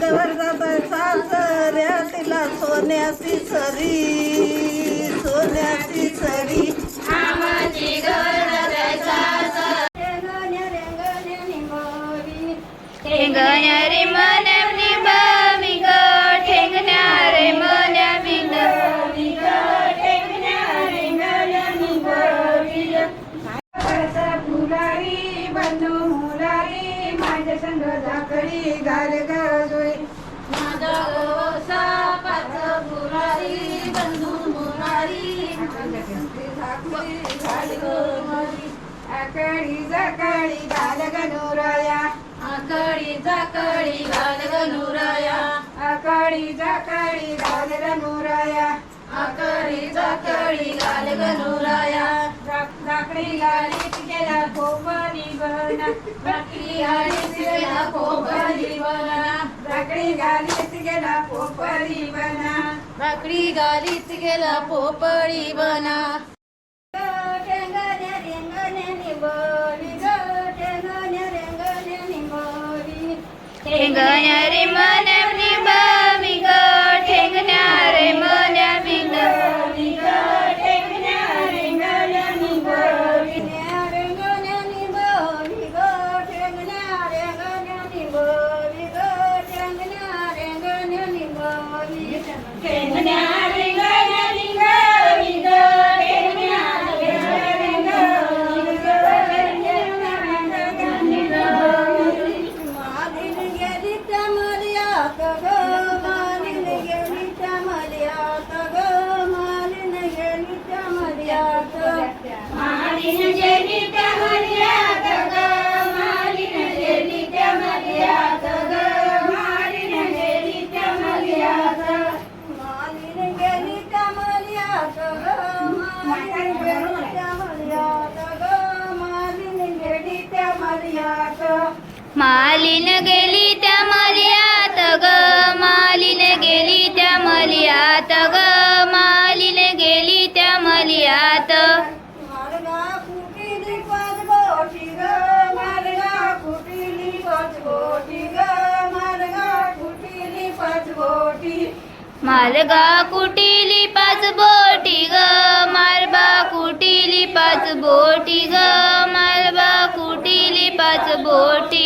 गवर जाता सासऱ्या तिला सोन्याची सरी सोन्याची सरी. रे आकडी जाकडी घाल गनुराया आकडी जाकडी घाल गनुराया आकडी जाकडी घाल गनुराया आकडी जाकडी घाल गनुराया लाकडी गाडीत गेला कोपरी बना बाकरी गाडीत गेला कोपरी बना लाकडी गाडीत गेला कोपरी बना बाकडी गालीत गेला पोपळी बना. ठेंगण्या रे मालिन गेली त्या मर्याद ग मालिन गेली त्या मर्याद ग मालिन गेली त्या बोटी मालगा कुटिली पाच बोटी ग मालबा कुटिली पाच बोटी ग मालबा कुटिली पाच बोटी.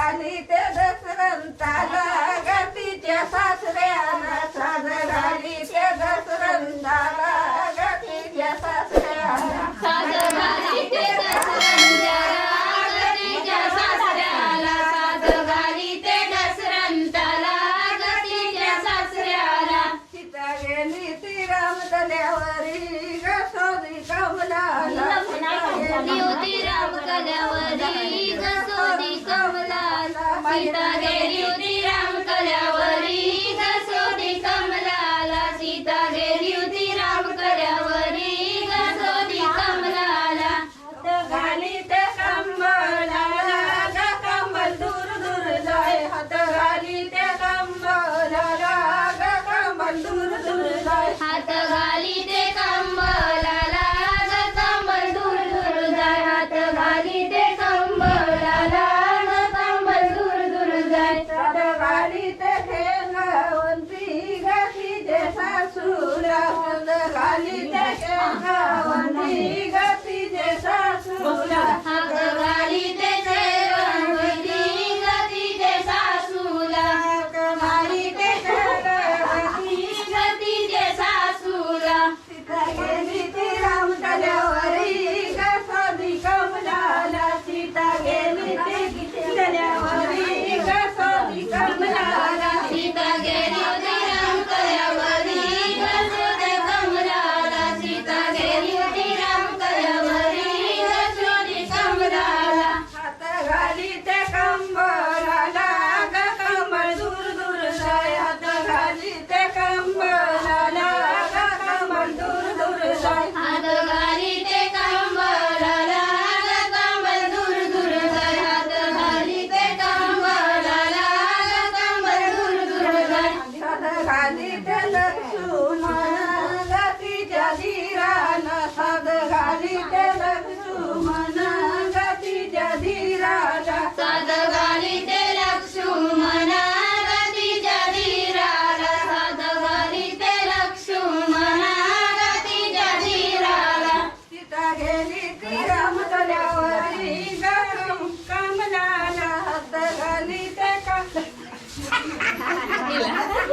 झाली ते दसरंताला गतीच्या सासऱ्याला साज झाली ते दसरंताला गतीच्या सासऱ्याला ते दसरंताला गतीच्या सासऱ्याला ते दसरंताला गतीच्या सासऱ्याला. सीता गेली ती रामदल्यावरी गसोदी कमलाला. सीता गेली होती ఫలిత గెలియుదిరం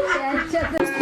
Gel çadır.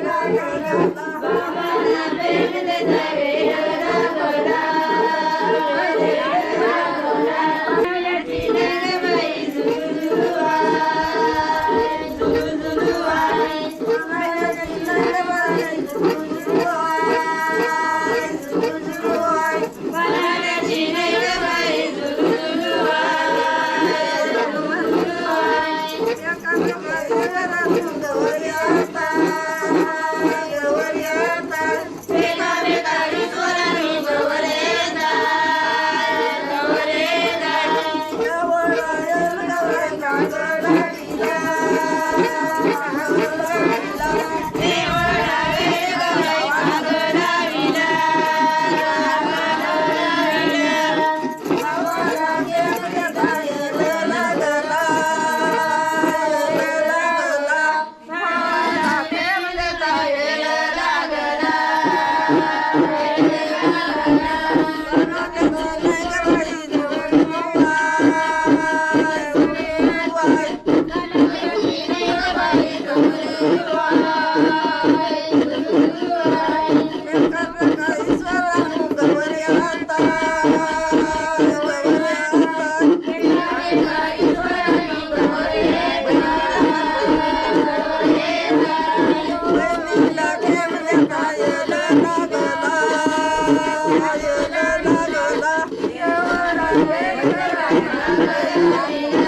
Yeah. Hare Hare